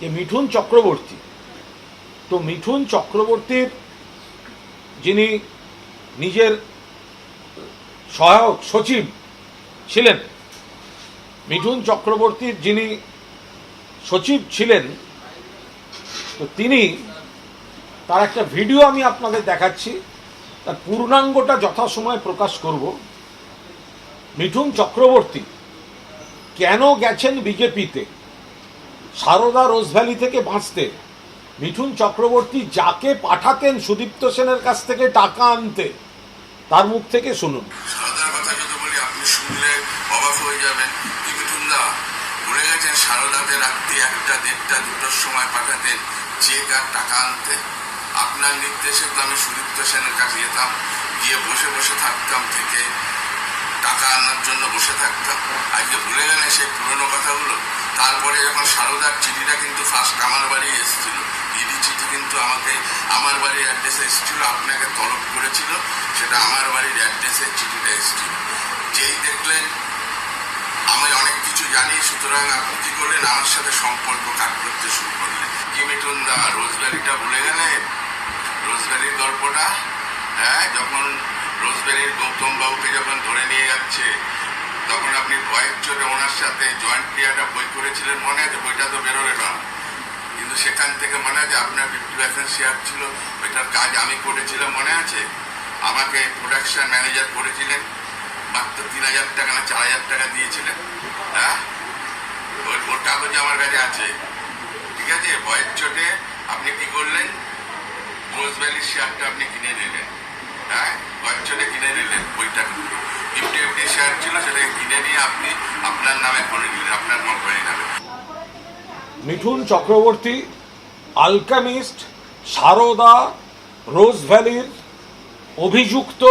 যে মিঠুন চক্রবর্তী, তো মিঠুন চক্রবর্তীর যিনি নিজের সহায়ক সচিব ছিলেন, মিঠুন চক্রবর্তীর যিনি সচিব ছিলেন, তো তিনি তার একটা ভিডিও আমি আপনাদের দেখাচ্ছি। তার পূর্ণাঙ্গটা যথাসময়ে প্রকাশ করব। মিঠুন চক্রবর্তী কেন গেছেন বিজেপিতে? সারদা রোজভ্যালি থেকে বাঁচতে। মিঠুন চক্রবর্তী যাকে পাঠাতেন সুদীপ্ত সেনের কাছ থেকে টাকা আনতে, তার মুখ থেকে শুনুন। টাকা আপনার নির্দেশে তো আমি সুদীপ্ত কাছে যেতাম, গিয়ে বসে বসে থাকতাম, থেকে টাকা আনার জন্য বসে থাকতাম। আজকে ভুলে গেলেন সেই পুরনো কথাগুলো? তারপরে যখন সারদার অ্যাড্রেসে এসেছিল, আপনাকে তলব করেছিল। সেটা আমার বাড়ির অ্যাড্রেসের চিঠিটা এসেছিল। যেই দেখলেন, আমি অনেক কিছু জানি, সুতরাং আপনি কি করলেন? আমার সাথে সম্পর্ক কাট করতে শুরু করলেন। কি মিঠুন দা রোজবেরিটা ভুলে গেলেন রোজবেরির গল্পটা? হ্যাঁ যখন রোজবেরির গৌতম বাবুকে যখন ধরে নিয়ে যাচ্ছে, তখন আপনি ভয়ের ওনার সাথে জয়েন্ট ক্রিয়াটা বই করেছিলেন মনে আছে? বইটা তো বেরোলে না। কিন্তু সেখান থেকে মনে আছে আপনার ফিফটি পার্সেন্ট শেয়ার ছিল, ওইটার কাজ আমি করেছিলাম, মনে আছে? আমাকে প্রোডাকশন ম্যানেজার করেছিলেন, মাত্র তিন হাজার টাকা না চার হাজার টাকা দিয়েছিলেন হ্যাঁ? ওর কাগজ আমার কাছে আছে, ঠিক আছে? ভয়ের চোটে আপনি কি করলেন? রোজ ভ্যালির শেয়ারটা আপনি কিনে নিলেন হ্যাঁ? ভয়ের চোটে কিনে নিলেন বইটা। ফিফটি ফিফটি শেয়ার ছিল, সেটাকে কিনে নিয়ে আপনি আপনার নামে করে নিলেন আপনার কোম্পানি নামে। মিঠুন চক্রবর্তী, আলকামিস্ট, সারদা, রোজ ভ্যালির অভিযুক্ত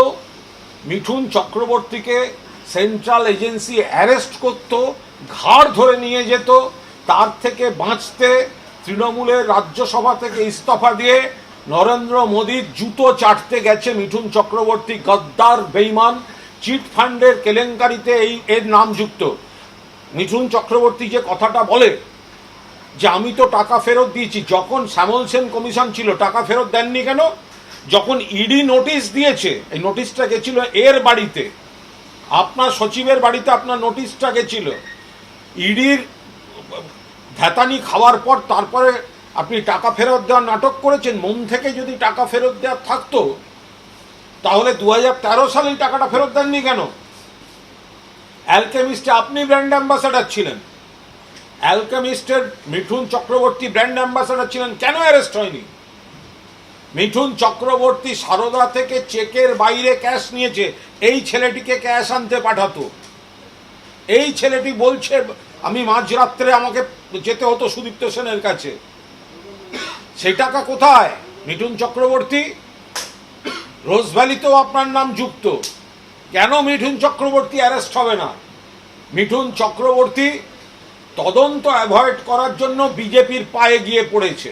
মিঠুন চক্রবর্তীকে সেন্ট্রাল এজেন্সি অ্যারেস্ট করত, ঘাড় ধরে নিয়ে যেত, তার থেকে বাঁচতে তৃণমূলের রাজ্যসভা থেকে ইস্তফা দিয়ে নরেন্দ্র মোদীর জুতো চাটতে গেছে মিঠুন চক্রবর্তী, গদ্দার, বেইমান, চিট ফান্ডের কেলেঙ্কারিতে এই এর নাম যুক্ত। মিঠুন চক্রবর্তী যে কথাটা বলে যে আমি তো টাকা ফেরত দিয়েছি। যখন শ্যামল সেন কমিশন ছিল, টাকা ফেরত দেননি কেন? যখন ইডি নোটিশ দিয়েছে, এই নোটিশটা গেছিল এর বাড়িতে। আপনার সচিবের বাড়িতে আপনার নোটিশটা গেছিল ইডির ধ্যাতানি খাওয়ার পর তারপরে আপনি টাকা ফেরত দেওয়ার নাটক করেছেন, মন থেকে যদি টাকা ফেরত দেওয়ার থাকতো, তাহলে দু হাজার সালেই টাকাটা ফেরত দেননি কেন? অ্যালকেমিস্টে আপনি ব্র্যান্ড অ্যাম্বাসাডার ছিলেন। অ্যালকেমিস্টের মিঠুন চক্রবর্তী ব্র্যান্ড অ্যাম্বাসাডার ছিলেন কেন অ্যারেস্ট হয়নি? মিঠুন চক্রবর্তী সারদা থেকে চেকের বাইরে ক্যাশ নিয়েছে। এই ছেলেটিকে ক্যাশ আনতে পাঠাতো। এই ছেলেটি বলছে, আমি মাঝরাত্রে আমাকে যেতে হতো সুদীপ্ত সেনের কাছে। সেই টাকা কোথায়? মিঠুন চক্রবর্তী রোজভ্যালিতেও আপনার নাম যুক্ত। কেন মিঠুন চক্রবর্তী অ্যারেস্ট হবে না? মিঠুন চক্রবর্তী তদন্ত অ্যাভয়েড করার জন্য বিজেপির পায়ে গিয়ে পড়েছে।